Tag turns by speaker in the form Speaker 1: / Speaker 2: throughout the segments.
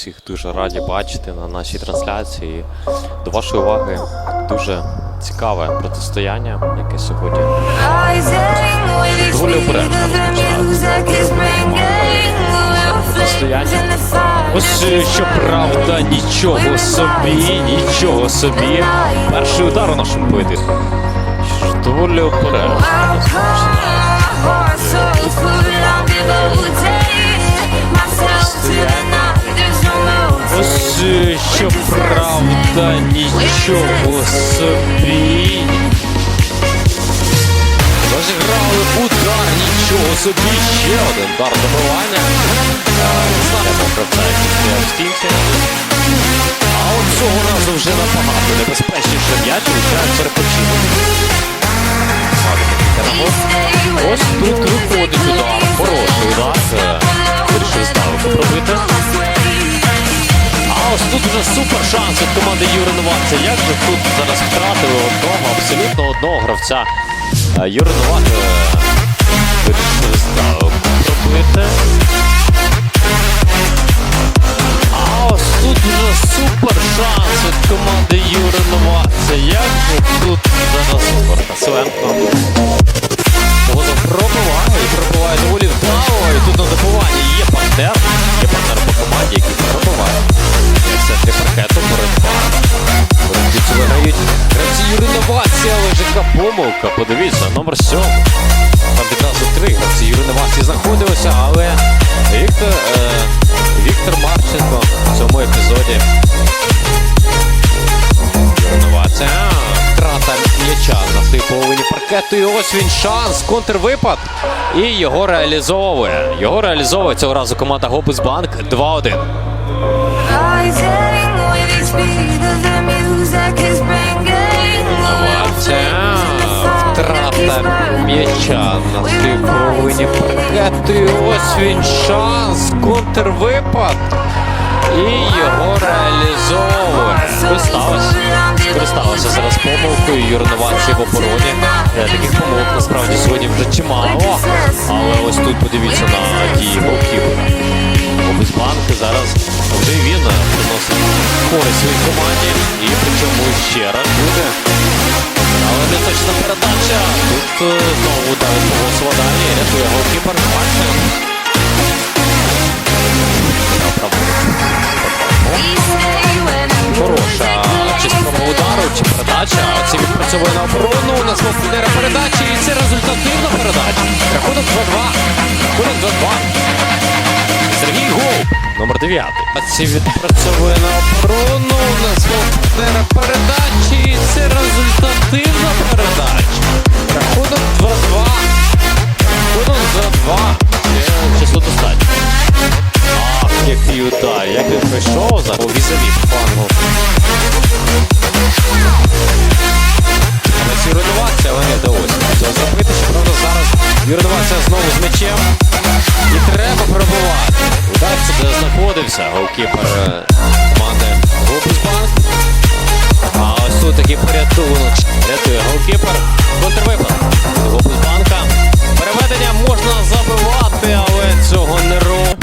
Speaker 1: Всіх дуже раді бачити на нашій трансляції. До вашої уваги дуже цікаве протистояння, яке сьогодні
Speaker 2: Доволі обережно
Speaker 1: протистояння. Ось щоправда, нічого собі, нічого собі. Перший удар у нашому поєдинку. Доволі обережно. Щоправда, нічого собі. Розіграли удар, нічого собі, ще один удар добивання. Не який стояв в стінці. А от цього разу вже набагато небезпечніше м'яч влучають перепочинок. Ось тут виходить удар, хороший удар. Новаця. Тут зараз втратили одного, абсолютно одного гравця. Е, Новак е. А ось тут вже супер шанс від команди Юри Новаця. Як же тут зараз супер Касленко. Пробиває і пробиває доволі вдало. І тут на добиванні є партнер. Є помилка. Подивіться, номер 7. Там відразу три гравці Юри Новації знаходилися, але Віктор, е, Віктор Марченко в цьому епізоді Інновація. Втрата м'яча на своїй половині паркету. І ось він шанс. Контрвипад. І його реалізовує. Його реалізовує цього разу команда Гобусбанк 2-1. Втрата м'яча на половині паркету. І ось він шанс. Контрвипад. І його реалізовує. Скористалося. Скористалося зараз помилкою юрнувації в обороні. Е, Таких помилок насправді сьогодні вже чимало. Але ось тут подивіться на дії голкіпера. Обезбанки зараз вже він приносить користь своїй команді. І причому ще раз буде. Але передача. Тут е, знову Давид Погосова далі. Рятує голкіпер. Бачите? Хороша чи спроба удару, чи передача. Це відпрацьовує на оборону. У нас партнера передачі. І це результативна передача. Рахунок 2-2. Рахунок 2-2. Сергій Гол, номер 9. Це відпрацьовує на оборону. У нас партнера передачі. І це результативна передача. Рахунок 2-2. Рахунок 2-2. Ще Часу достатньо. Ах, який удар, як він прийшов за візові флангу. Але ці руйнувація, але не вдалося цього зробити. Щоправда, зараз юринувація знову з м'ячем. І треба пробувати. Удар це знаходився голкіпер е, команди Глобусбанк. Тут такий порятунок. Рятує голкіпер. Контрвипад від Глобусбанка. Переведення можна забивати, але цього не робить.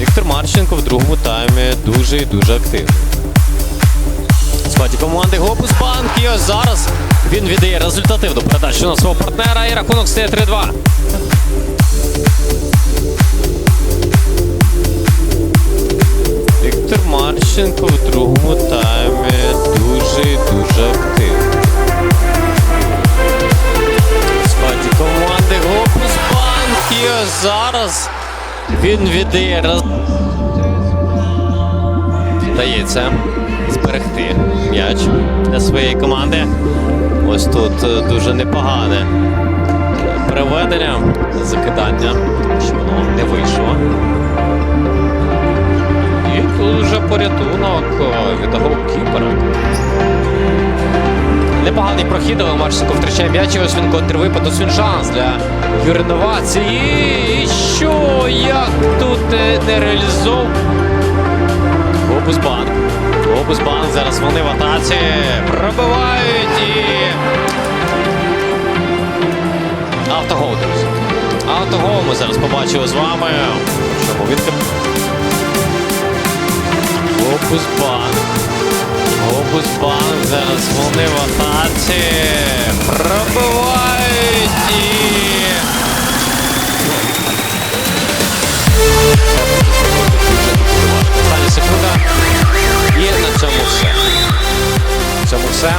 Speaker 1: Віктор Марченко в другому таймі дуже і дуже активний. Складі команди Глобус Банк. І ось зараз він віддає результативну передачу на свого партнера і рахунок стає 3-2. Марченко в другому таймі дуже і дуже активний. В команди Глобус Банк. І зараз він віддає роз... Вдається зберегти м'яч для своєї команди. Ось тут е, дуже непогане переведення, закидання, Непоганий прохід, але Марченко втрачає м'яч, ось він контрвипад, ось він шанс для юриновації. І що, як тут не, не реалізов? Глобусбанк. Глобусбанк, зараз вони в атаці. Пробивають і... Автогол, друзі. Автогол ми зараз побачили з вами. Динамо. Він Глобус Банк. Зараз вони в атаці. Пробивають і... Остання секунда. І на цьому все. На цьому все.